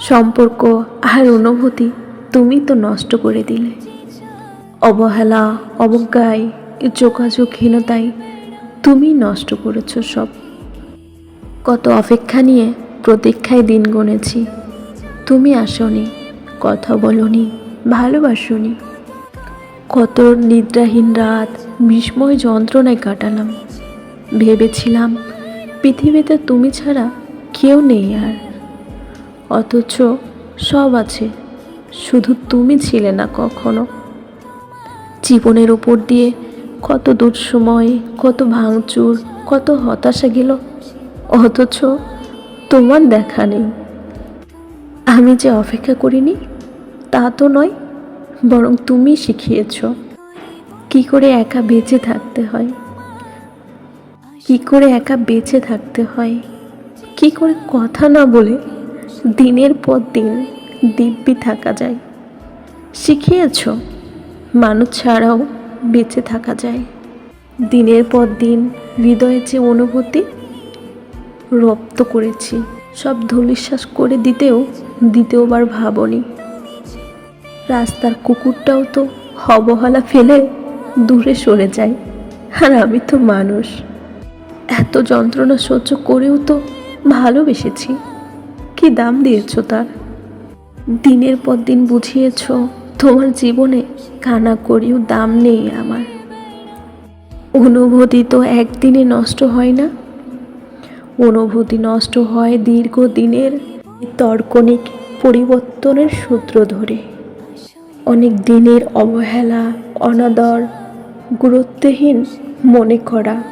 সম্পর্ক আর অনুভূতি তুমি তো নষ্ট করে দিলে। অবহেলা, অবজ্ঞায় যোগাযোগহীনতায় তুমি নষ্ট করেছ সব। কত অপেক্ষা নিয়ে প্রতীক্ষায় দিন গুনেছি তুমি আসনি, কথা বলনি, ভালোবাসনি। কত নিদ্রাহীন রাত, বিস্ময় যন্ত্রণায় কাটালাম। ভেবেছিলাম পৃথিবীতে তুমি ছাড়া কেউ নেই আর। অথচ সব আছে, শুধু তুমি ছিলে না কখনো। জীবনের উপর দিয়ে কত দূর সময়, কত ভাঙচুর, কত হতাশা গেল, অথচ তোমার দেখা নেই। আমি যে অপেক্ষা করিনি, তা তো নয়, বরং তুমি শিখিয়েছ। কি করে একা বেঁচে থাকতে হয়? কি করে একা বেঁচে থাকতে হয়? কি করে কথা না বলে দিনের পর দিন দিব্যি থাকা যায়? শিখিয়েছ, মানুষ ছাড়াও বেঁচে থাকা যায়। দিনের পর দিন হৃদয়ে যে অনুভূতি রপ্ত করেছি, সব ধূলিশ্বাস করে দিতেও, দ্বিতীয়বার ভাবনি। রাস্তার কুকুরটাও তো অবহেলা ফেলে দূরে সরে যায়, আর আমি তো মানুষ। এত যন্ত্রণা সহ্য করেও তো ভালোবেসেছি। কি দাম দিয়েছ তার? দিনের পর দিন বুঝিয়েছ, তোমার জীবনে কানা করিও দাম নেই আমার। অনুভূতি তো একদিনে নষ্ট হয় না। অনুভূতি নষ্ট হয় দীর্ঘদিনের তর্কনিক পরিবর্তনের সূত্র ধরে। অনেক দিনের অবহেলা, অনাদর, গুরুত্বহীন মনে করা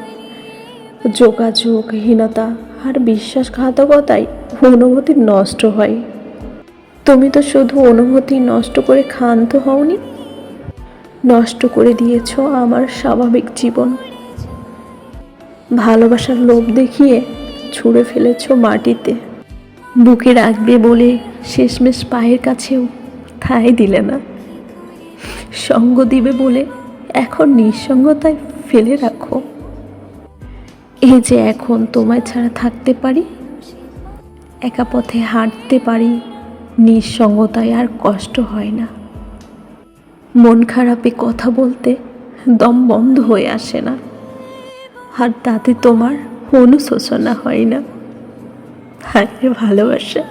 যোগাযোগহীনতা আর বিশ্বাসঘাতকতায় অনুভূতি নষ্ট হয়। তুমি তো শুধু অনুভূতি নষ্ট করে ক্ষান্ত হওনি? নষ্ট করে দিয়েছ আমার স্বাভাবিক জীবন। ভালোবাসার লোভ দেখিয়ে ছুঁড়ে ফেলেছ মাটিতে। বুকে রাখবে বলে শেষমেশ পায়ের কাছেও ঠাঁই দিলে না। সঙ্গ দিবে বলে এখন নিঃসঙ্গতায় ফেলে রাখো। এই যে এখন তোমায় ছাড়া থাকতে পারি, একা পথে হাঁটতে পারি, নিঃসঙ্গতায় আর কষ্ট হয় না। মন খারাপে কথা বলতে দম বন্ধ হয়ে আসে না। আর তাতে তোমার অনুশোচনা হয় না। হায় ভালোবাসা।